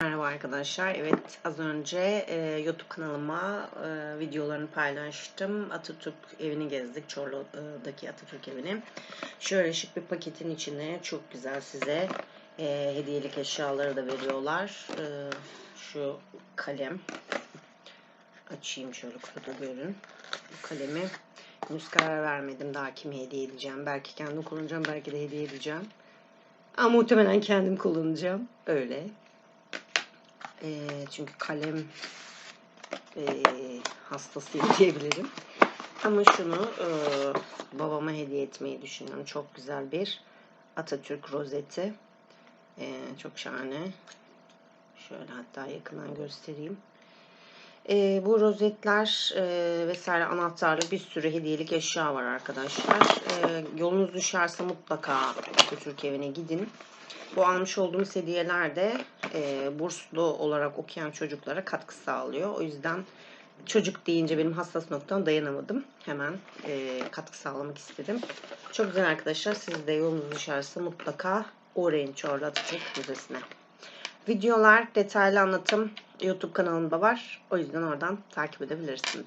Merhaba arkadaşlar. Evet az önce e, YouTube kanalıma e, videolarını paylaştım. Atatürk evini gezdik. Çorlu'daki Atatürk evini. Şöyle şık bir paketin içine çok güzel size e, hediyelik eşyaları da veriyorlar. E, şu kalem. Açayım şöyle kutuda görün. Bu kalemi henüz karar vermedim daha kime hediye edeceğim. Belki kendim kullanacağım belki de hediye edeceğim. Ama muhtemelen kendim kullanacağım. Öyle. E, çünkü kalem e, hastasıyım diyebilirim. Ama şunu e, babama hediye etmeyi düşünüyorum. Çok güzel bir Atatürk rozeti. E, çok şahane. Şöyle hatta yakından göstereyim. E, bu rozetler e, vesaire anahtarlı bir sürü hediyelik eşya var arkadaşlar. E, yolunuz düşerse mutlaka Atatürk evine gidin. Bu almış olduğumuz hediyeler de e, burslu olarak okuyan çocuklara katkı sağlıyor. O yüzden çocuk deyince benim hassas noktam dayanamadım. Hemen e, katkı sağlamak istedim. Çok güzel arkadaşlar. Siz de yolunuz düşerse mutlaka uğrayın Çorlu Atatürk Müzesi'ne. Videolar, detaylı anlatım YouTube kanalımda var. O yüzden oradan takip edebilirsiniz.